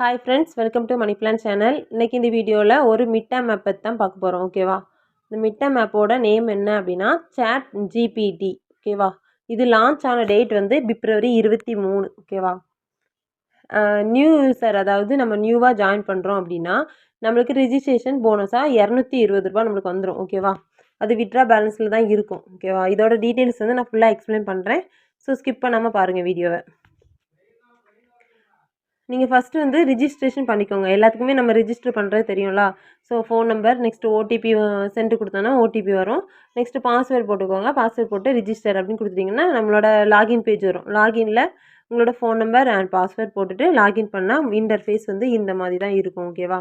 Hi friends welcome to money plan channel இன்றைக்கி இந்த வீடியோவில் ஒரு மிட்டா மேப்பை பற்றி தான் பார்க்க போகிறோம் ஓகேவா இந்த மிட்டா மேப்போட நேம் என்ன அப்படின்னா சேட் ஜிபிடி ஓகேவா இது லான்ச் ஆன டேட் வந்து பிப்ரவரி இருபத்தி மூணு ஓகேவா நியூ யூசர் அதாவது நம்ம நியூவாக ஜாயின் பண்ணுறோம் அப்படின்னா நம்மளுக்கு ரிஜிஸ்ட்ரேஷன் போனஸாக இரநூத்தி இருபது ரூபா நம்மளுக்கு வந்துடும் ஓகேவா அது விட்ரா பேலன்ஸில் தான் இருக்கும் ஓகேவா இதோட டீட்டெயில்ஸ் வந்து நான் ஃபுல்லாக எக்ஸ்பிளைன் பண்ணுறேன் ஸோ ஸ்கிப் பண்ணாமல் பாருங்கள் வீடியோவை. நீங்கள் ஃபஸ்ட்டு வந்து ரிஜிஸ்ட்ரேஷன் பண்ணிக்கோங்க. எல்லாத்துக்குமே நம்ம ரிஜிஸ்டர் பண்ணுறது தெரியும்ல? So phone number next OTP send கொடுத்தோன்னா ஓடிபி வரும். நெக்ஸ்ட்டு பாஸ்வேர்ட் போட்டுக்கோங்க. பாஸ்வேர்ட் போட்டு ரிஜிஸ்டர் அப்படின்னு கொடுத்துட்டிங்கன்னா நம்மளோட லாகின் பேஜ் வரும். லாகினில் உங்களோட ஃபோன் நம்பர் அண்ட் பாஸ்வேர்ட் போட்டுட்டு லாகின் பண்ணால் இன்டர்ஃபேஸ் வந்து இந்த மாதிரி தான் இருக்கும் ஓகேவா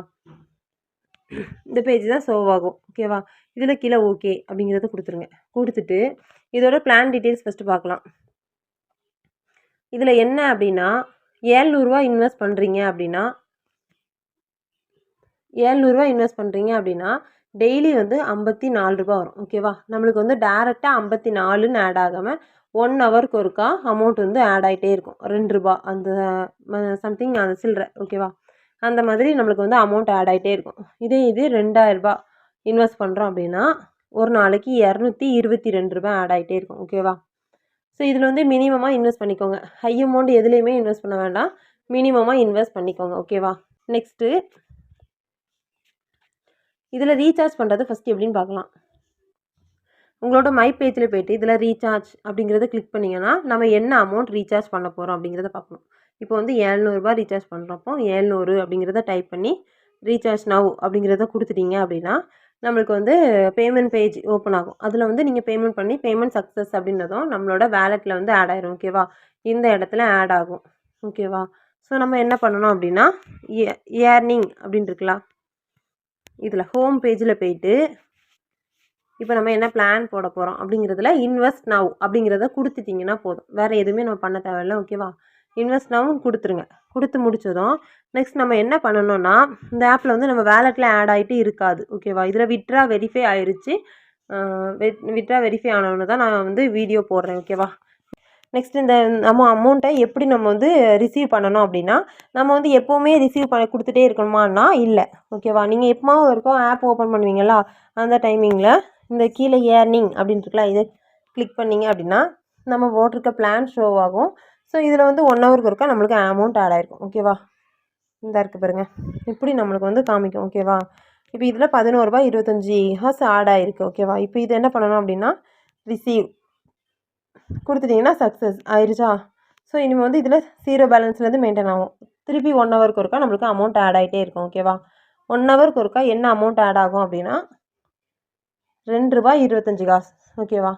இந்த பேஜ் தான் சோவ் ஆகும் ஓகேவா இதில் கீழே ஓகே அப்படிங்கிறத கொடுத்துருங்க. கொடுத்துட்டு இதோட பிளான் டீட்டெயில்ஸ் ஃபஸ்ட்டு பார்க்கலாம். இதில் என்ன அப்படின்னா ஏழ்நூறுவா இன்வெஸ்ட் பண்ணுறீங்க அப்படின்னா ஏழ்நூறுவா இன்வெஸ்ட் பண்ணுறீங்க அப்படின்னா டெய்லி வந்து ஐம்பத்தி நாலு ரூபா வரும். ஓகேவா நம்மளுக்கு வந்து டேரெக்டாக ஐம்பத்தி நாலுன்னு ஆட் ஆகாமல் ஒன் ஹவருக்கு ஒருக்கா அமௌண்ட் வந்து ஆட் ஆகிட்டே இருக்கும். ரெண்டு ரூபா அந்த சம்திங் அந்த சில்லற. ஓகேவா அந்த மாதிரி நம்மளுக்கு வந்து அமௌண்ட் ஆட் ஆகிட்டே இருக்கும். இதே இது ரெண்டாயிரரூபா இன்வெஸ்ட் பண்ணுறோம் அப்படின்னா ஒரு நாளைக்கு இரநூத்தி இருபத்தி ரெண்டு ரூபா ஆட் ஆகிட்டே இருக்கும். ஓகேவா ஸோ இதில் வந்து மினிமமாக இன்வெஸ்ட் பண்ணிக்கோங்க. ஹை அமௌண்ட் எதுலேயுமே இன்வெஸ்ட் பண்ண வேண்டாம். மினிமமாக இன்வெஸ்ட் பண்ணிக்கோங்க ஓகேவா நெக்ஸ்ட்டு இதில் ரீசார்ஜ் பண்ணுறது ஃபஸ்ட்டு எப்படின்னு பார்க்கலாம். உங்களோட மை பேஜில் போய்ட்டு இதில் ரீசார்ஜ் அப்படிங்கிறத கிளிக் பண்ணிங்கன்னா நம்ம என்ன அமௌண்ட் ரீசார்ஜ் பண்ண போகிறோம் அப்படிங்கிறத பார்க்கணும். இப்போ வந்து ஏழ்நூறுபா ரீசார்ஜ் பண்ணுறப்போ ஏழ்நூறு அப்படிங்கிறத டைப் பண்ணி ரீசார்ஜ் நவ் அப்படிங்கிறத கொடுத்துட்டீங்க அப்படின்னா நம்மளுக்கு வந்து பேமெண்ட் பேஜ் ஓப்பன் ஆகும். அதில் வந்து நீங்கள் பேமெண்ட் பண்ணி பேமெண்ட் சக்ஸஸ் அப்படின்னதும் நம்மளோட வேலெட்டில் வந்து ஆட் ஆயிரும் ஓகேவா இந்த இடத்துல ஆட் ஆகும் ஓகேவா ஸோ நம்ம என்ன பண்ணணும் அப்படின்னா e-, ஏர்னிங் அப்படின்னு இருக்கலாம் இதில் ஹோம் பேஜில் போயிட்டு இப்போ நம்ம என்ன பிளான் போட போகிறோம் அப்படிங்கிறதுல இன்வெஸ்ட் நவ் அப்படிங்கிறத கொடுத்துட்டிங்கன்னா போதும். வேறு எதுவுமே நம்ம பண்ண தேவையில்ல ஓகேவா இன்வெஸ்ட்னாவும் கொடுத்துருங்க. கொடுத்து முடிச்சதும் நெக்ஸ்ட் நம்ம என்ன பண்ணணும்னா இந்த ஆப்பில் வந்து நம்ம வேலெட்டில் ஆட் ஆகிட்டு இருக்காது. ஓகேவா இதில் விட்ரா வெரிஃபை ஆயிடுச்சு விட்ரா வெரிஃபை ஆனவொன்னு தான் நான் வந்து வீடியோ போடுறேன். ஓகேவா நெக்ஸ்ட் இந்த நம்ம அமௌண்ட்டை எப்படி நம்ம வந்து ரிசீவ் பண்ணணும் அப்படின்னா நம்ம வந்து எப்போவுமே ரிசீவ் பண்ண கொடுத்துட்டே இருக்கணுமான்னா இல்லை. ஓகேவா நீங்கள் எப்போவும் இருக்கும் ஆப் ஓப்பன் பண்ணுவீங்களா அந்த டைமிங்கில் இந்த கீழே ஏர்னிங் அப்படின்ட்டுருக்கலாம் இதை கிளிக் பண்ணிங்க அப்படின்னா நம்ம போட்டிருக்க பிளான் ஷோ ஆகும். ஸோ இதில் வந்து ஒன் ஹவருக்கு ஒருக்கா நம்மளுக்கு அமௌண்ட் ஆட் ஆகிருக்கும் ஓகேவா இந்த இருக்குது பாருங்கள் இப்படி நம்மளுக்கு வந்து காமிக்கும். ஓகேவா இப்போ இதில் பதினோருபா இருபத்தஞ்சி ஹார்ஸ் ஆட் ஆகிருக்கு ஓகேவா இப்போ இது என்ன பண்ணணும் அப்படின்னா ரிசீவ் கொடுத்துட்டிங்கன்னா சக்ஸஸ் ஆயிடுச்சா ஸோ இனிமேல் வந்து இதில் ஜீரோ பேலன்ஸ்லேருந்து மெயின்டைன் ஆகும். திருப்பி ஒன் ஹவருக்கு ஒருக்கா நம்மளுக்கு அமௌண்ட் ஆட் ஆகிட்டே இருக்கும். ஓகேவா ஒன் ஹவருக்கு ஒருக்கா என்ன அமௌண்ட் ஆட் ஆகும் அப்படின்னா ரெண்டு ரூபாய் இருபத்தஞ்சி காசு. ஓகேவா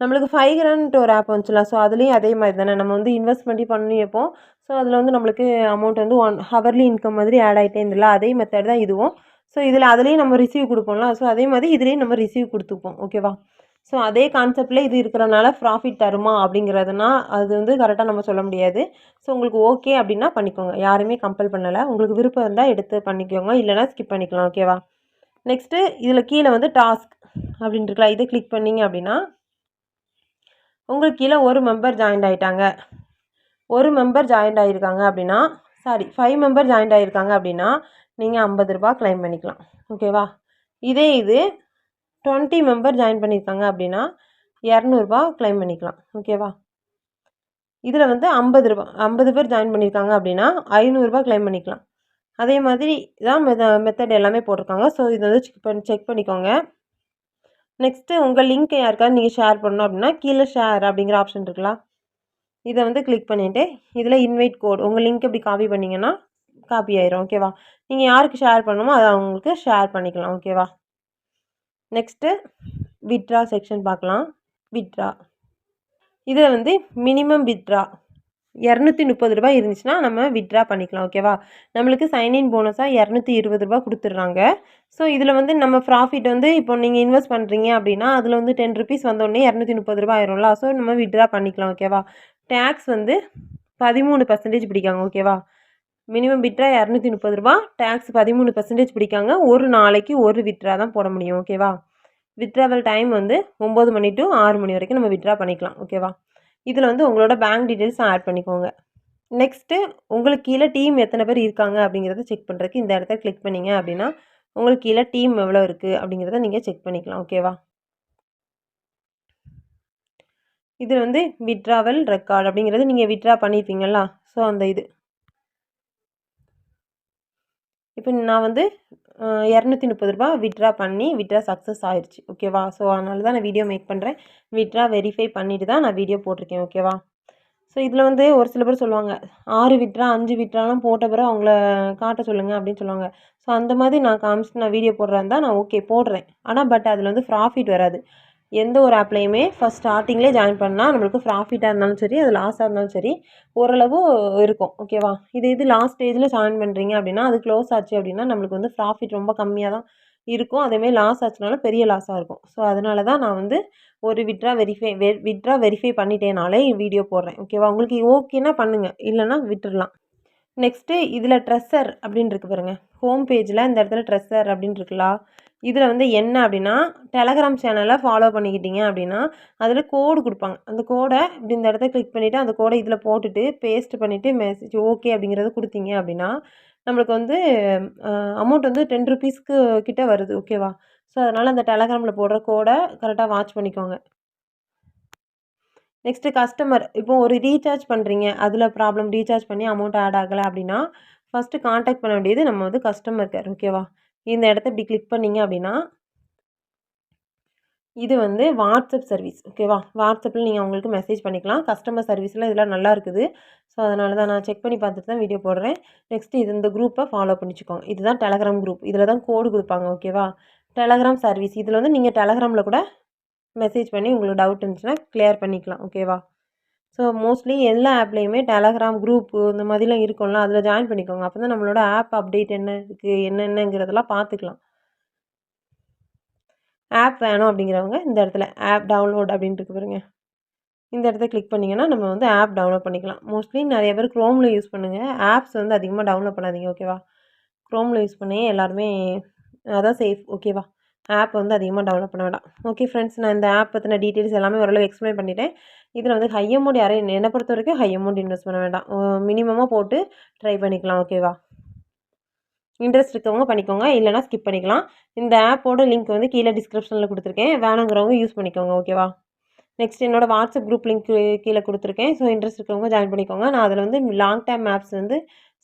நம்மளுக்கு ஃபைவ் கிரான்ட்டு ஒரு ஆப் வந்துச்சுல ஸோ அதுலேயும் அதே மாதிரி தானே நம்ம வந்து இன்வெஸ்ட் பண்ணி பண்ணி வைப்போம் ஸோ அதில் வந்து நம்மளுக்கு அமௌண்ட் வந்து ஒன் ஹவர்லி இன்கம் மாதிரி ஆட் ஆகிட்டே இருந்தில்ல அதே மெத்தட் தான் இதுவும். ஸோ இதில் அதுலேயும் நம்ம ரிசீவ் கொடுப்போம்ல ஸோ அதே மாதிரி இதுலேயும் நம்ம ரிசீவ் கொடுத்துப்போம் ஓகேவா ஸோ அதே கான்செப்டில் இது இருக்கிறனால ப்ராஃபிட் தருமா அப்படிங்கிறதுனா அது வந்து கரெக்டாக நம்ம சொல்ல முடியாது. ஸோ உங்களுக்கு ஓகே அப்படின்னா பண்ணிக்கோங்க. யாருமே கம்பல் பண்ணலை. உங்களுக்கு விருப்பம் இருந்தால் எடுத்து பண்ணிக்கோங்க. இல்லைனா ஸ்கிப் பண்ணிக்கலாம் ஓகேவா நெக்ஸ்ட்டு இதில் கீழே வந்து டாஸ்க் அப்படின்ட்டு இருக்கலாம் இதை கிளிக் பண்ணிங்க அப்படின்னா உங்களுக்கு கீழே ஒரு மெம்பர் ஜாயின்ட் ஆகிட்டாங்க ஒரு மெம்பர் ஜாயின்ட் ஆகியிருக்காங்க அப்படின்னா சாரி ஃபைவ் மெம்பர் ஜாயின்ட் ஆகியிருக்காங்க அப்படின்னா நீங்கள் ஐம்பது ரூபா க்ளைம் பண்ணிக்கலாம். ஓகேவா இதே இது டுவெண்ட்டி மெம்பர் ஜாயின் பண்ணியிருக்காங்க அப்படின்னா இரநூறுபா க்ளைம் பண்ணிக்கலாம். ஓகேவா இதில் வந்து ஐம்பது ரூபா ஐம்பது பேர் ஜாயின் பண்ணியிருக்காங்க அப்படின்னா ஐநூறுரூபா கிளைம் பண்ணிக்கலாம். அதே மாதிரி தான் மெத மெத்தட் எல்லாமே போட்டிருக்காங்க. ஸோ இதை வந்து செக் பண்ணி செக் பண்ணிக்கோங்க. நெக்ஸ்ட்டு உங்கள் லிங்க்கை யாருக்காவது நீங்கள் ஷேர் பண்ணணும் அப்படின்னா கீழே ஷேர் அப்படிங்கிற ஆப்ஷன் இருக்கலாம் இதை வந்து கிளிக் பண்ணிவிட்டு இதில் இன்வைட் கோட் உங்கள் லிங்க் இப்படி காப்பி பண்ணிங்கன்னா காப்பி ஆயிரும் ஓகேவா நீங்கள் யாருக்கு ஷேர் பண்ணணுமோ அதை அவங்களுக்கு ஷேர் பண்ணிக்கலாம் ஓகேவா நெக்ஸ்ட்டு விட்ரா செக்ஷன் பார்க்கலாம். விட்ரா இதில் வந்து மினிமம் விட்ரா இரநூத்தி முப்பது ரூபாய் இருந்துச்சுன்னா நம்ம வித்ட்ரா பண்ணிக்கலாம் ஓகேவா நம்மளுக்கு சைன்இன் போனஸாக இரநூத்தி இருபது ரூபா கொடுத்துட்றாங்க. ஸோ இதில் வந்து நம்ம ப்ராஃபிட் வந்து இப்போ நீங்கள் இன்வெஸ்ட் பண்ணுறீங்க அப்படின்னா அதில் வந்து டென் ருபீஸ் வந்தோடனே இரநூத்தி முப்பது ரூபா ஆயிரும்ல? ஸோ நம்ம விட்ரா பண்ணிக்கலாம் ஓகேவா டேக்ஸ் வந்து பதிமூணு பர்சன்டேஜ் பிடிக்காங்க ஓகேவா மினிமம் விட்ரா இரநூத்தி முப்பது ரூபா டேக்ஸ் பதிமூணு பர்சன்டேஜ் பிடிக்காங்க. ஒரு நாளைக்கு ஒரு விட்ரா தான் போட முடியும் ஓகேவா வித்ட்ராவல் டைம் வந்து ஒம்பது மணி டு ஆறு மணி வரைக்கும் நம்ம வித்ட்ரா பண்ணிக்கலாம் ஓகேவா இதில் வந்து உங்களோட பேங்க் டீட்டெயில்ஸ் ஆட் பண்ணிக்கோங்க. நெக்ஸ்ட்டு உங்களுக்கு கீழே டீம் எத்தனை பேர் இருக்காங்க அப்படிங்கிறத செக் பண்ணுறதுக்கு இந்த இடத்த கிளிக் பண்ணிங்க அப்படின்னா உங்களுக்கு கீழே டீம் எவ்வளோ இருக்குது அப்படிங்கிறத நீங்கள் செக் பண்ணிக்கலாம் ஓகேவா இதில் வந்து விட்ராவல் ரெக்கார்ட் அப்படிங்கிறது நீங்கள் விட்ரா பண்ணியிருப்பீங்களா ஸோ அந்த இது. இப்போ நான் வந்து இரநூத்தி முப்பது ரூபா விட்ரா பண்ணி விட்ரா சக்ஸஸ் ஆயிடுச்சு ஓகேவா ஸோ அதனால தான் நான் வீடியோ மேக் பண்ணுறேன் விட்ரா வெரிஃபை பண்ணிவிட்டு தான் நான் வீடியோ போட்டிருக்கேன் ஓகேவா ஸோ இதில் வந்து ஒரு சில பேர் சொல்லுவாங்க ஆறு விட்ரா அஞ்சு விட்ராலாம் போட்ட பிறகு அவங்கள காட்ட சொல்லுங்கள் அப்படின்னு சொல்லுவாங்க. ஸோ அந்த மாதிரி நான் காமிச்சிட்டு நான் வீடியோ போடுறேன் தான் நான் ஓகே போடுறேன். ஆனால் பட் அதில் வந்து ப்ராஃபிட் வராது. எந்த ஒரு ஆப்லேயுமே ஃபஸ்ட் ஸ்டார்டிங்லேயே ஜாயின் பண்ணால் நம்மளுக்கு ப்ராஃபிட்டாக இருந்தாலும் சரி அது லாஸாக இருந்தாலும் சரி ஓரளவு இருக்கும். ஓகேவா இது இது லாஸ்ட் ஸ்டேஜில் ஜாயின் பண்ணுறீங்க அப்படின்னா அது க்ளோஸ் ஆச்சு அப்படின்னா நம்மளுக்கு வந்து ப்ராஃபிட் ரொம்ப கம்மியாக தான் இருக்கும். அதேமாதிரி லாஸ் ஆச்சுனாலும் பெரிய லாஸாக இருக்கும். ஸோ அதனால தான் நான் வந்து ஒரு விட்ரா வெரிஃபை வெ விட்ரா வெரிஃபை பண்ணிட்டேனாலே வீடியோ போடுறேன். ஓகேவா உங்களுக்கு ஓகேனா பண்ணுங்கள் இல்லைனா விட்டுடலாம் நெக்ஸ்ட்டு இதில் ட்ரெஸ்ஸர் அப்படின்னு இருக்கு பாருங்கள் ஹோம் பேஜில் இந்த இடத்துல ட்ரெஸ்ஸர் அப்படின்னு இருக்குல்ல. இதில் வந்து என்ன அப்படின்னா டெலகிராம் சேனலை ஃபாலோ பண்ணிக்கிட்டீங்க அப்படின்னா அதில் கோடு கொடுப்பாங்க. அந்த கோடை இப்படி இந்த இடத்த கிளிக் பண்ணிவிட்டு அந்த கோடை இதில் போட்டுட்டு பேஸ்ட் பண்ணிவிட்டு மெசேஜ் ஓகே அப்படிங்கிறத கொடுத்தீங்க அப்படின்னா நம்மளுக்கு வந்து அமௌண்ட் வந்து டென் ருபீஸ்க்கு கிட்டே வருது ஓகேவா ஸோ அதனால் அந்த டெலகிராமில் போடுற கோடை கரெக்டாக வாட்ச் பண்ணிக்கோங்க. நெக்ஸ்ட்டு கஸ்டமர் இப்போ ஒரு ரீசார்ஜ் பண்ணுறீங்க அதில் ப்ராப்ளம் ரீசார்ஜ் பண்ணி அமௌண்ட் ஆட் ஆகலை அப்படின்னா ஃபஸ்ட்டு காண்டாக்ட் பண்ண வேண்டியது நம்ம வந்து கஸ்டமர் கேர் ஓகேவா இந்த இடத்த இப்படி கிளிக் பண்ணிங்க அப்படின்னா இது வந்து வாட்ஸ்அப் சர்வீஸ் ஓகேவா வாட்ஸ்அப்பில் நீங்கள் அவங்களுக்கு மெசேஜ் பண்ணிக்கலாம். கஸ்டமர் சர்வீஸில் இதெல்லாம் நல்லா இருக்குது. ஸோ அதனால தான் நான் செக் பண்ணி பார்த்துட்டு தான் வீடியோ போடுறேன். நெக்ஸ்ட்டு இது இந்த குரூப்பை ஃபாலோ பண்ணிச்சுக்கோங்க. இதுதான் டெலகிராம் குரூப் இதில் தான் கோடு கொடுப்பாங்க ஓகேவா டெலகிராம் சர்வீஸ் இதில் வந்து நீங்கள் டெலகிராமில் கூட மெசேஜ் பண்ணி உங்களுக்கு டவுட் இருந்துச்சுன்னா கிளியர் பண்ணிக்கலாம் ஓகேவா ஸோ மோஸ்ட்லி எல்லா ஆப்லேயுமே டெலகிராம் குரூப்பு இந்த மாதிரிலாம் இருக்கும்ல அதில் ஜாயின் பண்ணிக்கோங்க. அப்போ தான் நம்மளோட ஆப் அப்டேட் என்ன இருக்குது என்னென்னங்கிறதெல்லாம் பார்த்துக்கலாம். ஆப் வேணும் அப்படிங்கிறவங்க இந்த இடத்துல ஆப் டவுன்லோட் அப்படின்ட்டு இருக்கு பாருங்க. இந்த இடத்த கிளிக் பண்ணிங்கன்னா நம்ம வந்து ஆப் டவுன்லோட் பண்ணிக்கலாம். மோஸ்ட்லி நிறைய பேர் க்ரோமில் யூஸ் பண்ணுங்கள் ஆப்ஸ் வந்து அதிகமாக டவுன்லோட் பண்ணாதீங்க ஓகேவா க்ரோமில் யூஸ் பண்ணி எல்லாருமே அதான் சேஃப் ஓகேவா ஆப் வந்து அதிகமாக டெவலப் பண்ண வேண்டாம் ஓகே ஃப்ரெண்ட்ஸ் நான் இந்த ஆப் பற்றின டீட்டெயில்ஸ் எல்லாமே ஓரளவு எக்ஸ்பிளைன் பண்ணிட்டேன். இதில் வந்து ஹை அமௌண்ட் யாரையும் என்னை பொறுத்த வரைக்கும் ஹை அமௌண்ட் இன்வெஸ்ட் பண்ண வேண்டாம். மினிமமாக போட்டு ட்ரை பண்ணிக்கலாம் ஓகேவா இன்ட்ரெஸ்ட் இருக்கவங்க பண்ணிக்கோங்க. இல்லைனா ஸ்கிப் பண்ணிக்கலாம். இந்த ஆப்போட லிங்க் வந்து கீழே டிஸ்கிரிப்ஷனில் கொடுத்துருக்கேன். வேணுங்கிறவங்க யூஸ் பண்ணிக்கோங்க ஓகேவா நெக்ஸ்ட் என்னோடய வாட்ஸ்அப் குரூப் லிங்க் கீழே கொடுத்துருக்கேன். ஸோ இன்ட்ரெஸ்ட் இருக்கவங்க ஜாயின் பண்ணிக்கோங்க. நான் அதில் வந்து லாங் டைம் ஆப்ஸ் வந்து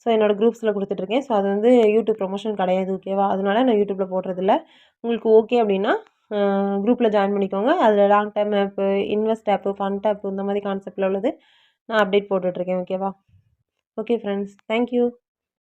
ஸோ என்னோடய குரூப்ஸில் கொடுத்துட்ருக்கேன். ஸோ அது வந்து யூடியூப் ப்ரொமோஷன் கிடையாது ஓகேவா அதனால நான் யூடியூப்பில் போடுறதில்ல. உங்களுக்கு ஓகே அப்படின்னா குரூப்பில் ஜாயின் பண்ணிக்கோங்க. அதில் long time app invest app fund app இந்த மாதிரி கான்செப்டில் உள்ளது நான் அப்டேட் போட்டுட்ருக்கேன் ஓகேவா ஓகே ஃப்ரெண்ட்ஸ் தேங்க்யூ